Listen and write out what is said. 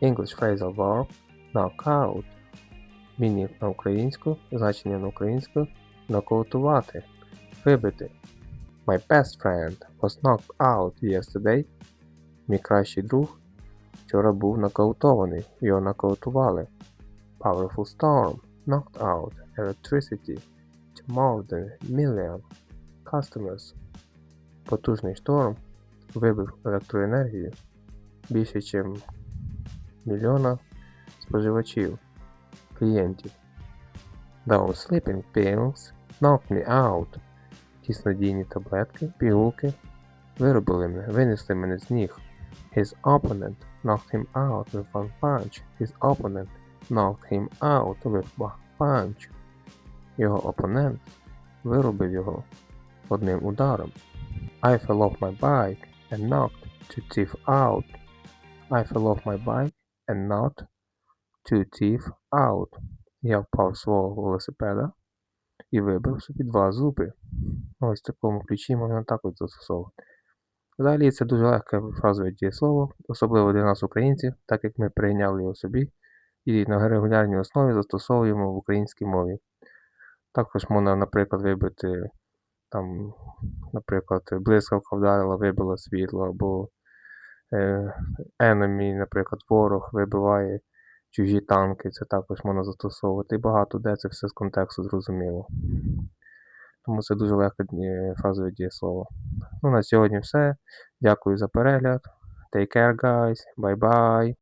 English phrasal verb knock out. Міні на українську, значення на українську нокаутувати, вибити. My best friend was knocked out yesterday. Мій кращий друг вчора був нокаутований, його нокаутували. Powerful storm knocked out electricity to more than million customers. Потужний шторм вибив електроенергію більше, ніж мільйона споживачів, клієнтів. Down sleeping pills knocked me out. Тіснодійні таблетки, пігулки виробили мене, винесли мене з ніг. His opponent knocked him out with one punch. His opponent knocked him out with one punch. Його опонент виробив його одним ударом. I fell off my bike and knocked two teeth out. I fell off my bike and knocked two teeth out. Я впав з свого велосипеда і вибив собі два зуби. Ось в такому ключі можна так от застосовувати. Взагалі це дуже легке фразове дієслово, особливо для нас, українців, так як ми прийняли його собі і на регулярній основі застосовуємо в українській мові. Також можна, наприклад, вибити там, наприклад, блискавка вдарила, вибила світло, або enemy, наприклад, ворог вибиває чужі танки, це також можна застосовувати. І багато де це все з контексту зрозуміло. Тому це дуже легке е, фразове дієслово. Ну, на сьогодні все. Дякую за перегляд. Take care, guys. Bye-bye.